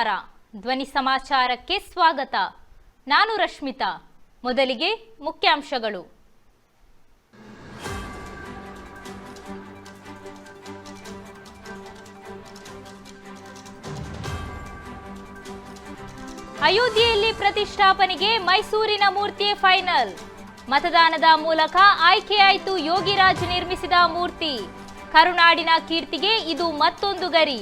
ನಮಸ್ಕಾರ. ಧ್ವನಿ ಸಮಾಚಾರಕ್ಕೆ ಸ್ವಾಗತ. ನಾನು ರಶ್ಮಿತಾ. ಮೊದಲಿಗೆ ಮುಖ್ಯಾಂಶಗಳು. ಅಯೋಧ್ಯೆಯಲ್ಲಿ ಪ್ರತಿಷ್ಠಾಪನೆಗೆ ಮೈಸೂರಿನ ಮೂರ್ತಿಯೇ ಫೈನಲ್. ಮತದಾನದ ಮೂಲಕ ಆಯ್ಕೆಯಾಯಿತು ಯೋಗಿರಾಜ್ ನಿರ್ಮಿಸಿದ ಮೂರ್ತಿ. ಕರುನಾಡಿನ ಕೀರ್ತಿಗೆ ಇದು ಮತ್ತೊಂದು ಗರಿ.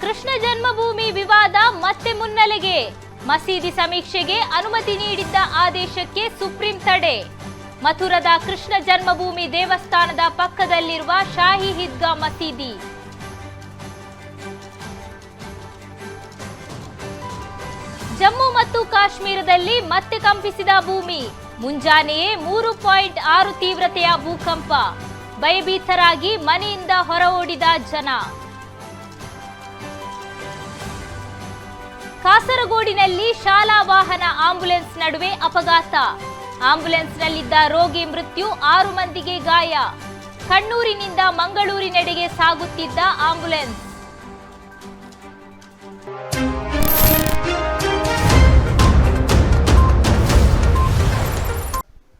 ಕೃಷ್ಣ ಜನ್ಮಭೂಮಿ ವಿವಾದ ಮತ್ತೆ ಮುನ್ನೆಲೆಗೆ. ಮಸೀದಿ ಸಮೀಕ್ಷೆಗೆ ಅನುಮತಿ ನೀಡಿದ್ದ ಆದೇಶಕ್ಕೆ ಸುಪ್ರೀಂ ತಡೆ. ಮಥುರದ ಕೃಷ್ಣ ಜನ್ಮಭೂಮಿ ದೇವಸ್ಥಾನದ ಪಕ್ಕದಲ್ಲಿರುವ ಶಾಹಿ ಹಿದ್ಗಾ ಮಸೀದಿ. ಜಮ್ಮು ಮತ್ತು ಕಾಶ್ಮೀರದಲ್ಲಿ ಮತ್ತೆ ಕಂಪಿಸಿದ ಭೂಮಿ. ಮುಂಜಾನೆಯೇ ಮೂರು ಪಾಯಿಂಟ್ ಆರು ತೀವ್ರತೆಯ ಭೂಕಂಪ. ಭಯಭೀತರಾಗಿ ಮನೆಯಿಂದ ಹೊರ ಓಡಿದ ಜನ. ಕಾಸರಗೋಡಿನಲ್ಲಿ ಶಾಲಾ ವಾಹನ ಆಂಬ್ಯುಲೆನ್ಸ್ ನಡುವೆ ಅಪಘಾತ. ಆಂಬ್ಯುಲೆನ್ಸ್ನಲ್ಲಿದ್ದ ರೋಗಿ ಮೃತ್ಯು ಆರು ಮಂದಿಗೆ ಗಾಯ. ಕಣ್ಣೂರಿನಿಂದ ಮಂಗಳೂರಿನೆಡೆಗೆ ಸಾಗುತ್ತಿದ್ದ ಆಂಬ್ಯುಲೆನ್ಸ್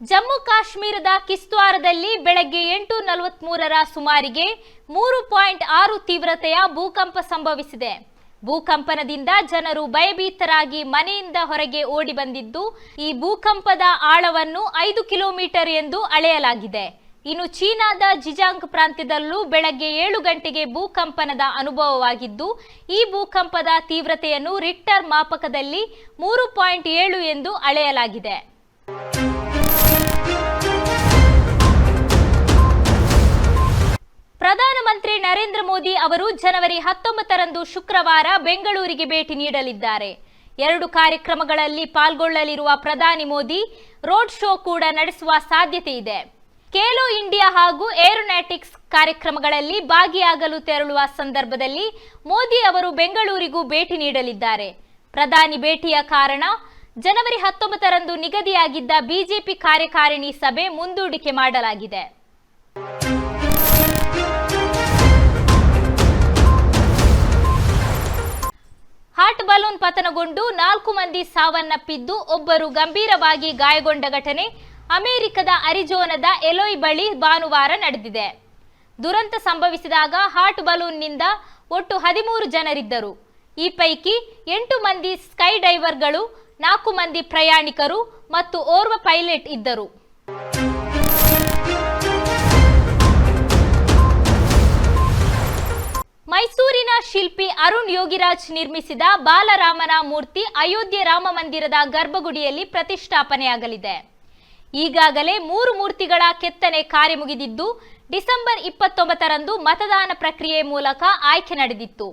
ಜಮ್ಮು ಕಾಶ್ಮೀರದ ಕಿಸ್ತ್ವಾರದಲ್ಲಿ ಬೆಳಗ್ಗೆ ಎಂಟು ನಲವತ್ಮೂರರ ಸುಮಾರಿಗೆ ಮೂರು ಪಾಯಿಂಟ್ ಆರು ತೀವ್ರತೆಯ ಭೂಕಂಪ ಸಂಭವಿಸಿದೆ. ಭೂಕಂಪನದಿಂದ ಜನರು ಭಯಭೀತರಾಗಿ ಮನೆಯಿಂದ ಹೊರಗೆ ಓಡಿ ಬಂದಿದ್ದು, ಈ ಭೂಕಂಪದ ಆಳವನ್ನು ಐದು ಕಿಲೋಮೀಟರ್ ಎಂದು ಅಳೆಯಲಾಗಿದೆ. ಇನ್ನು ಚೀನಾದ ಜಿಜಾಂಗ್ ಪ್ರಾಂತ್ಯದಲ್ಲೂ ಬೆಳಗ್ಗೆ ಏಳು ಗಂಟೆಗೆ ಭೂಕಂಪನದ ಅನುಭವವಾಗಿದ್ದು, ಈ ಭೂಕಂಪದ ತೀವ್ರತೆಯನ್ನು ರಿಕ್ಟರ್ ಮಾಪಕದಲ್ಲಿ ಮೂರು ಪಾಯಿಂಟ್ ಏಳು ಎಂದು ಅಳೆಯಲಾಗಿದೆ. ಪ್ರಧಾನಮಂತ್ರಿ ನರೇಂದ್ರ ಮೋದಿ ಅವರು ಜನವರಿ ಹತ್ತೊಂಬತ್ತರಂದು ಶುಕ್ರವಾರ ಬೆಂಗಳೂರಿಗೆ ಭೇಟಿ ನೀಡಲಿದ್ದಾರೆ. ಎರಡು ಕಾರ್ಯಕ್ರಮಗಳಲ್ಲಿ ಪಾಲ್ಗೊಳ್ಳಲಿರುವ ಪ್ರಧಾನಿ ಮೋದಿ ರೋಡ್ ಶೋ ಕೂಡ ನಡೆಸುವ ಸಾಧ್ಯತೆ ಇದೆ. ಖೇಲೋ ಇಂಡಿಯಾ ಹಾಗೂ ಏರೋನಾಟಿಕ್ಸ್ ಕಾರ್ಯಕ್ರಮಗಳಲ್ಲಿ ಭಾಗಿಯಾಗಲು ತೆರಳುವ ಸಂದರ್ಭದಲ್ಲಿ ಮೋದಿ ಅವರು ಬೆಂಗಳೂರಿಗೂ ಭೇಟಿ ನೀಡಲಿದ್ದಾರೆ. ಪ್ರಧಾನಿ ಭೇಟಿಯ ಕಾರಣ ಜನವರಿ ಹತ್ತೊಂಬತ್ತರಂದು ನಿಗದಿಯಾಗಿದ್ದ ಬಿಜೆಪಿ ಕಾರ್ಯಕಾರಿಣಿ ಸಭೆ ಮುಂದೂಡಿಕೆ ಮಾಡಲಾಗಿದೆ. ಬಲೂನ್ ಪತನಗೊಂಡು ನಾಲ್ಕು ಮಂದಿ ಸಾವನ್ನಪ್ಪಿದ್ದು ಒಬ್ಬರು ಗಂಭೀರವಾಗಿ ಗಾಯಗೊಂಡ ಘಟನೆ ಅಮೆರಿಕದ ಅರಿಜೋನದ ಎಲೋಯ್ ಬಳಿ ಭಾನುವಾರ ನಡೆದಿದೆ. ದುರಂತ ಸಂಭವಿಸಿದಾಗ ಹಾಟ್ ಬಲೂನ್ನಿಂದ ಒಟ್ಟು ಹದಿಮೂರು ಜನರಿದ್ದರು. ಈ ಪೈಕಿ ಎಂಟು ಮಂದಿ ಸ್ಕೈ ಡೈವರ್ಗಳು ನಾಲ್ಕು ಮಂದಿ ಪ್ರಯಾಣಿಕರು ಮತ್ತು ಓರ್ವ ಪೈಲಟ್ ಇದ್ದರು. ಮೈಸೂರಿನ ಶಿಲ್ಪಿ ಅರುಣ್ ಯೋಗಿರಾಜ್ ನಿರ್ಮಿಸಿದ ಬಾಲರಾಮನ ಮೂರ್ತಿ ಅಯೋಧ್ಯೆ ರಾಮ ಮಂದಿರದ ಗರ್ಭಗುಡಿಯಲ್ಲಿ ಪ್ರತಿಷ್ಠಾಪನೆಯಾಗಲಿದೆ. ಈಗಾಗಲೇ ಮೂರು ಮೂರ್ತಿಗಳ ಕೆತ್ತನೆ ಕಾರ್ಯ ಮುಗಿದಿದ್ದು, ಡಿಸೆಂಬರ್ ಇಪ್ಪತ್ತೊಂಬತ್ತರಂದು ಮತದಾನ ಪ್ರಕ್ರಿಯೆ ಮೂಲಕ ಆಯ್ಕೆ ನಡೆದಿತ್ತು.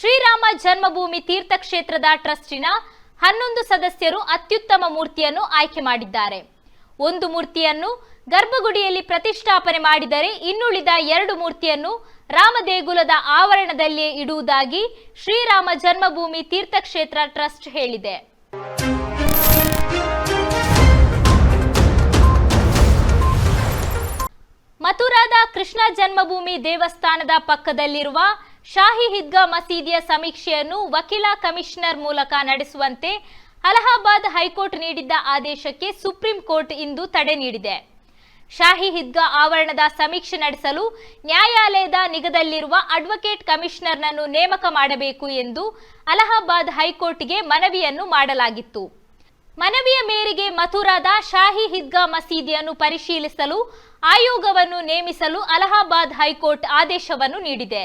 ಶ್ರೀರಾಮ ಜನ್ಮಭೂಮಿ ತೀರ್ಥಕ್ಷೇತ್ರದ ಟ್ರಸ್ಟಿನ ಹನ್ನೊಂದು ಸದಸ್ಯರು ಅತ್ಯುತ್ತಮ ಮೂರ್ತಿಯನ್ನು ಆಯ್ಕೆ ಮಾಡಿದ್ದಾರೆ. ಒಂದು ಮೂರ್ತಿಯನ್ನು ಗರ್ಭಗುಡಿಯಲ್ಲಿ ಪ್ರತಿಷ್ಠಾಪನೆ ಮಾಡಿದರೆ ಇನ್ನುಳಿದ ಎರಡು ಮೂರ್ತಿಯನ್ನು ರಾಮದೇಗುಲದ ಆವರಣದಲ್ಲಿಯೇ ಇಡುವುದಾಗಿ ಶ್ರೀರಾಮ ಜನ್ಮಭೂಮಿ ತೀರ್ಥಕ್ಷೇತ್ರ ಟ್ರಸ್ಟ್ ಹೇಳಿದೆ. ಮಥುರಾದ ಕೃಷ್ಣ ಜನ್ಮಭೂಮಿ ದೇವಸ್ಥಾನದ ಪಕ್ಕದಲ್ಲಿರುವ ಶಾಹಿ ಹಿದ್ಗಾ ಮಸೀದಿಯ ಸಮೀಕ್ಷೆಯನ್ನು ವಕೀಲ ಕಮಿಷನರ್ ಮೂಲಕ ನಡೆಸುವಂತೆ ಅಲಹಾಬಾದ್ ಹೈಕೋರ್ಟ್ ನೀಡಿದ್ದ ಆದೇಶಕ್ಕೆ ಸುಪ್ರೀಂ ಕೋರ್ಟ್ ಇಂದು ತಡೆ ನೀಡಿದೆ. ಶಾಹಿ ಹಿದ್ಗಾ ಆವರಣದ ಸಮೀಕ್ಷೆ ನಡೆಸಲು ನ್ಯಾಯಾಲಯದ ನಿಗದಲ್ಲಿರುವ ಅಡ್ವೊಕೇಟ್ ಕಮಿಷನರ್ನನ್ನು ನೇಮಕ ಮಾಡಬೇಕು ಎಂದು ಅಲಹಾಬಾದ್ ಹೈಕೋರ್ಟ್ಗೆ ಮನವಿಯನ್ನು ಮಾಡಲಾಗಿತ್ತು. ಮನವಿಯ ಮೇರೆಗೆ ಮಥುರಾದ ಶಾಹಿ ಹಿದ್ಗಾ ಮಸೀದಿಯನ್ನು ಪರಿಶೀಲಿಸಲು ಆಯೋಗವನ್ನು ನೇಮಿಸಲು ಅಲಹಾಬಾದ್ ಹೈಕೋರ್ಟ್ ಆದೇಶವನ್ನು ನೀಡಿದೆ.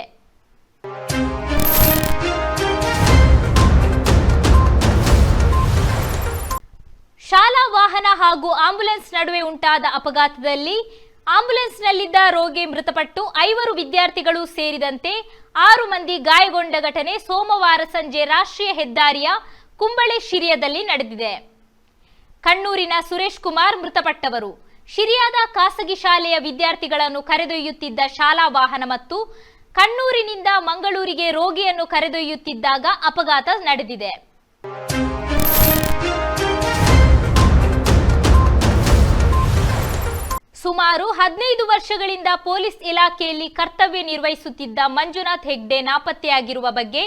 ಶಾಲಾ ವಾಹನ ಹಾಗೂ ಆಂಬ್ಯುಲೆನ್ಸ್ ನಡುವೆ ಉಂಟಾದ ಅಪಘಾತದಲ್ಲಿ ಆಂಬ್ಯುಲೆನ್ಸ್ನಲ್ಲಿದ್ದ ರೋಗಿ ಮೃತಪಟ್ಟು ಐವರು ವಿದ್ಯಾರ್ಥಿಗಳು ಸೇರಿದಂತೆ ಆರು ಮಂದಿ ಗಾಯಗೊಂಡ ಘಟನೆ ಸೋಮವಾರ ಸಂಜೆ ರಾಷ್ಟ್ರೀಯ ಹೆದ್ದಾರಿಯ ಕುಂಬಳೆ ಶಿರಿಯದಲ್ಲಿ ನಡೆದಿದೆ. ಕಣ್ಣೂರಿನ ಸುರೇಶ್ ಕುಮಾರ್ ಮೃತಪಟ್ಟವರು. ಶಿರಿಯಾದ ಖಾಸಗಿ ಶಾಲೆಯ ವಿದ್ಯಾರ್ಥಿಗಳನ್ನು ಕರೆದೊಯ್ಯುತ್ತಿದ್ದ ಶಾಲಾ ವಾಹನ ಮತ್ತು ಕಣ್ಣೂರಿನಿಂದ ಮಂಗಳೂರಿಗೆ ರೋಗಿಯನ್ನು ಕರೆದೊಯ್ಯುತ್ತಿದ್ದಾಗ ಅಪಘಾತ ನಡೆದಿದೆ. ಸುಮಾರು ಹದಿನೈದು ವರ್ಷಗಳಿಂದ ಪೊಲೀಸ್ ಇಲಾಖೆಯಲ್ಲಿ ಕರ್ತವ್ಯ ನಿರ್ವಹಿಸುತ್ತಿದ್ದ ಮಂಜುನಾಥ್ ಹೆಗ್ಡೆ ನಾಪತ್ತೆಯಾಗಿರುವ ಬಗ್ಗೆ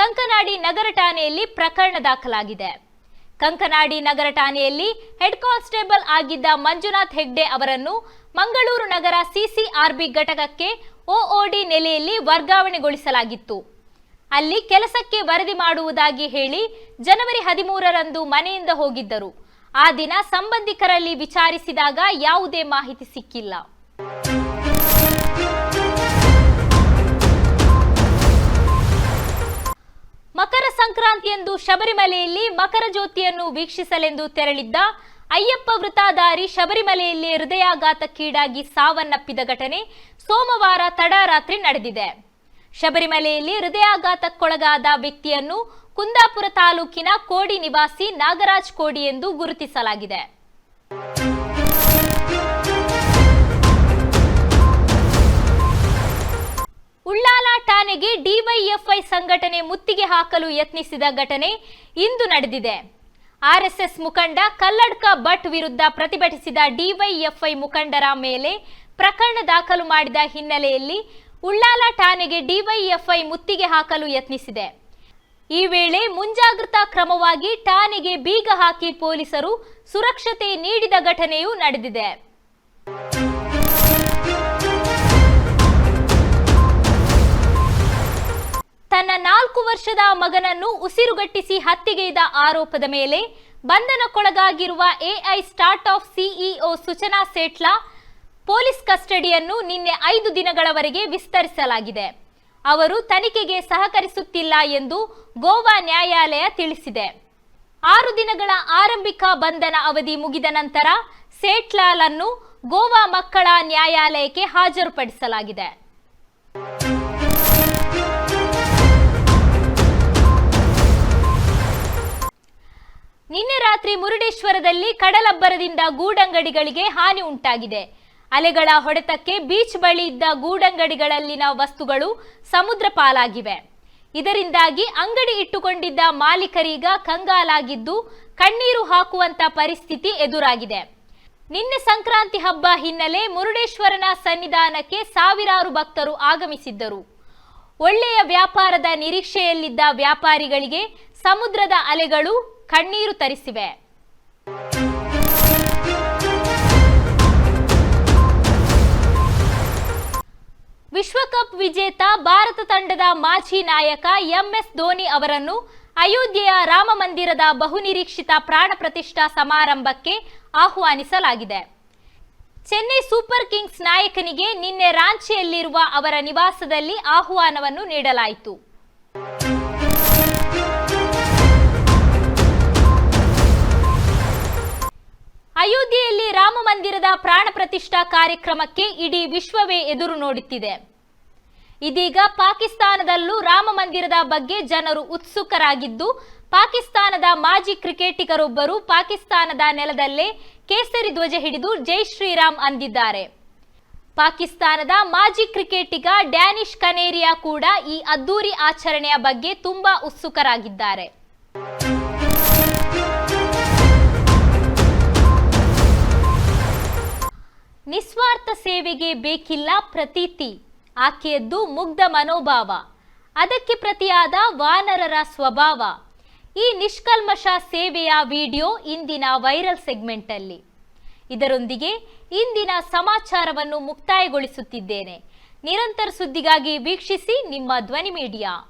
ಕಂಕನಾಡಿ ನಗರ ಠಾಣೆಯಲ್ಲಿ ಪ್ರಕರಣ ದಾಖಲಾಗಿದೆ. ಕಂಕನಾಡಿ ನಗರ ಠಾಣೆಯಲ್ಲಿ ಹೆಡ್ ಕಾನ್ಸ್ಟೇಬಲ್ ಆಗಿದ್ದ ಮಂಜುನಾಥ್ ಹೆಗ್ಡೆ ಅವರನ್ನು ಮಂಗಳೂರು ನಗರ ಸಿಸಿಆರ್ಬಿ ಘಟಕಕ್ಕೆ ಒಒಡಿ ನೆಲೆಯಲ್ಲಿ ವರ್ಗಾವಣೆಗೊಳಿಸಲಾಗಿತ್ತು. ಅಲ್ಲಿ ಕೆಲಸಕ್ಕೆ ವರದಿ ಮಾಡುವುದಾಗಿ ಹೇಳಿ ಜನವರಿ ಹದಿಮೂರರಂದು ಮನೆಯಿಂದ ಹೋಗಿದ್ದರು. ಆ ದಿನ ಸಂಬಂಧಿಕರಲ್ಲಿ ವಿಚಾರಿಸಿದಾಗ ಯಾವುದೇ ಮಾಹಿತಿ ಸಿಕ್ಕಿಲ್ಲ. ಮಕರ ಸಂಕ್ರಾಂತಿಯಂದು ಶಬರಿಮಲೆಯಲ್ಲಿ ಮಕರ ಜ್ಯೋತಿಯನ್ನು ವೀಕ್ಷಿಸಲೆಂದು ತೆರಳಿದ್ದ ಅಯ್ಯಪ್ಪ ವೃತ್ತಾಧಾರಿ ಶಬರಿಮಲೆಯಲ್ಲಿ ಹೃದಯಾಘಾತಕ್ಕೀಡಾಗಿ ಸಾವನ್ನಪ್ಪಿದ ಘಟನೆ ಸೋಮವಾರ ತಡರಾತ್ರಿ ನಡೆದಿದೆ. ಶಬರಿಮಲೆಯಲ್ಲಿ ಹೃದಯಾಘಾತಕ್ಕೊಳಗಾದ ವ್ಯಕ್ತಿಯನ್ನು ಕುಂದಾಪುರ ತಾಲೂಕಿನ ಕೋಡಿ ನಿವಾಸಿ ನಾಗರಾಜ್ ಕೋಡಿ ಎಂದು ಗುರುತಿಸಲಾಗಿದೆ. ಉಳ್ಳಾಲ ಠಾಣೆಗೆ ಡಿವೈಎಫ್ಐ ಸಂಘಟನೆ ಮುತ್ತಿಗೆ ಹಾಕಲು ಯತ್ನಿಸಿದ ಘಟನೆ ಇಂದು ನಡೆದಿದೆ. ಆರ್ಎಸ್ಎಸ್ ಮುಖಂಡ ಕಲ್ಲಡ್ಕ ಭಟ್ ವಿರುದ್ಧ ಪ್ರತಿಭಟಿಸಿದ ಡಿವೈಎಫ್ಐ ಮುಖಂಡರ ಮೇಲೆ ಪ್ರಕರಣ ದಾಖಲು ಮಾಡಿದ ಹಿನ್ನೆಲೆಯಲ್ಲಿ ಉಳ್ಳಾಲ ಠಾಣೆಗೆ ಡಿವೈಎಫ್ಐ ಮುತ್ತಿಗೆ ಹಾಕಲು ಯತ್ನಿಸಿದೆ. ಈ ವೇಳೆ ಮುಂಜಾಗ್ರತಾ ಕ್ರಮವಾಗಿ ಠಾಣೆಗೆ ಬೀಗ ಹಾಕಿ ಪೊಲೀಸರು ಸುರಕ್ಷತೆ ನೀಡಿದ ಘಟನೆಯೂ ನಡೆದಿದೆ. ತನ್ನ ನಾಲ್ಕು ವರ್ಷದ ಮಗನನ್ನು ಉಸಿರುಗಟ್ಟಿಸಿ ಹತ್ಯೆಗೈದ ಆರೋಪದ ಮೇಲೆ ಬಂಧನಕ್ಕೊಳಗಾಗಿರುವ AI startup CEO Suchana Seth police ಕಸ್ಟಡಿಯನ್ನು ನಿನ್ನೆ ಐದು ದಿನಗಳವರೆಗೆ ವಿಸ್ತರಿಸಲಾಗಿದೆ. ಅವರು ತನಿಖೆಗೆ ಸಹಕರಿಸುತ್ತಿಲ್ಲ ಎಂದು ಗೋವಾ ನ್ಯಾಯಾಲಯ ತಿಳಿಸಿದೆ. ಆರು ದಿನಗಳ ಆರಂಭಿಕ ಬಂಧನ ಅವಧಿ ಮುಗಿದ ನಂತರ ಸೇಟ್ಲಾಲನ್ನು ಗೋವಾ ಮಕ್ಕಳ ನ್ಯಾಯಾಲಯಕ್ಕೆ ಹಾಜರುಪಡಿಸಲಾಗಿದೆ. ನಿನ್ನೆ ರಾತ್ರಿ ಮುರುಡೇಶ್ವರದಲ್ಲಿ ಕಡಲಬ್ಬರದಿಂದ ಗೂಡಂಗಡಿಗಳಿಗೆ ಹಾನಿ ಉಂಟಾಗಿದೆ. ಅಲೆಗಳ ಹೊಡೆತಕ್ಕೆ ಬೀಚ್ ಬಳಿ ಇದ್ದ ಗೂಡಂಗಡಿಗಳಲ್ಲಿನ ವಸ್ತುಗಳು ಸಮುದ್ರ ಪಾಲಾಗಿವೆ. ಇದರಿಂದಾಗಿ ಅಂಗಡಿ ಇಟ್ಟುಕೊಂಡಿದ್ದ ಮಾಲೀಕರೀಗ ಕಂಗಾಲಾಗಿದ್ದು ಕಣ್ಣೀರು ಹಾಕುವಂತ ಪರಿಸ್ಥಿತಿ ಎದುರಾಗಿದೆ. ನಿನ್ನೆ ಸಂಕ್ರಾಂತಿ ಹಬ್ಬ ಹಿನ್ನೆಲೆ ಮುರುಡೇಶ್ವರನ ಸನ್ನಿಧಾನಕ್ಕೆ ಸಾವಿರಾರು ಭಕ್ತರು ಆಗಮಿಸಿದ್ದರು. ಒಳ್ಳೆಯ ವ್ಯಾಪಾರದ ನಿರೀಕ್ಷೆಯಲ್ಲಿದ್ದ ವ್ಯಾಪಾರಿಗಳಿಗೆ ಸಮುದ್ರದ ಅಲೆಗಳು ಕಣ್ಣೀರು ತರಿಸಿವೆ. ವಿಶ್ವಕಪ್ ವಿಜೇತ ಭಾರತ ತಂಡದ ಮಾಜಿ ನಾಯಕ ಎಂಎಸ್ ಧೋನಿ ಅವರನ್ನು ಅಯೋಧ್ಯೆಯ ರಾಮ ಮಂದಿರದ ಬಹುನಿರೀಕ್ಷಿತ ಪ್ರಾಣ ಪ್ರತಿಷ್ಠಾ ಸಮಾರಂಭಕ್ಕೆ ಆಹ್ವಾನಿಸಲಾಗಿದೆ. ಚೆನ್ನೈ ಸೂಪರ್ ಕಿಂಗ್ಸ್ ನಾಯಕನಿಗೆ ನಿನ್ನೆ ರಾಂಚಿಯಲ್ಲಿರುವ ಅವರ ನಿವಾಸದಲ್ಲಿ ಆಹ್ವಾನವನ್ನು ನೀಡಲಾಯಿತು. ಅಯೋಧ್ಯೆಯಲ್ಲಿ ರಾಮ ಮಂದಿರದ ಪ್ರಾಣ ಪ್ರತಿಷ್ಠಾ ಕಾರ್ಯಕ್ರಮಕ್ಕೆ ಇಡೀ ವಿಶ್ವವೇ ಎದುರು ನೋಡುತ್ತಿದೆ. ಇದೀಗ ಪಾಕಿಸ್ತಾನದಲ್ಲೂ ರಾಮ ಮಂದಿರದ ಬಗ್ಗೆ ಜನರು ಉತ್ಸುಕರಾಗಿದ್ದು, ಪಾಕಿಸ್ತಾನದ ಮಾಜಿ ಕ್ರಿಕೆಟಿಗರೊಬ್ಬರು ಪಾಕಿಸ್ತಾನದ ನೆಲದಲ್ಲೇ ಕೇಸರಿ ಧ್ವಜ ಹಿಡಿದು ಜೈ ಶ್ರೀರಾಮ್ ಅಂದಿದ್ದಾರೆ. ಪಾಕಿಸ್ತಾನದ ಮಾಜಿ ಕ್ರಿಕೆಟಿಗ ಡ್ಯಾನಿಶ್ ಕನೇರಿಯಾ ಕೂಡ ಈ ಅದ್ದೂರಿ ಆಚರಣೆಯ ಬಗ್ಗೆ ತುಂಬಾ ಉತ್ಸುಕರಾಗಿದ್ದಾರೆ. ನಿಸ್ವಾರ್ಥ ಸೇವೆಗೆ ಬೇಕಿಲ್ಲ ಪ್ರತೀತಿ. ಆಕೆಯದ್ದು ಮುಗ್ಧ ಮನೋಭಾವ. ಅದಕ್ಕೆ ಪ್ರತಿಯಾದ ವಾನರರ ಸ್ವಭಾವ. ಈ ನಿಷ್ಕಲ್ಮಶ ಸೇವೆಯ ವಿಡಿಯೋ ಇಂದಿನ ವೈರಲ್ ಸೆಗ್ಮೆಂಟ್ ಅಲ್ಲಿ ಇದರೊಂದಿಗೆ ಇಂದಿನ ಸಮಾಚಾರವನ್ನು ಮುಕ್ತಾಯಗೊಳಿಸುತ್ತಿದ್ದೇನೆ. ನಿರಂತರ ಸುದ್ದಿಗಾಗಿ ವೀಕ್ಷಿಸಿ ನಿಮ್ಮ ಧ್ವನಿ ಮೀಡಿಯಾ.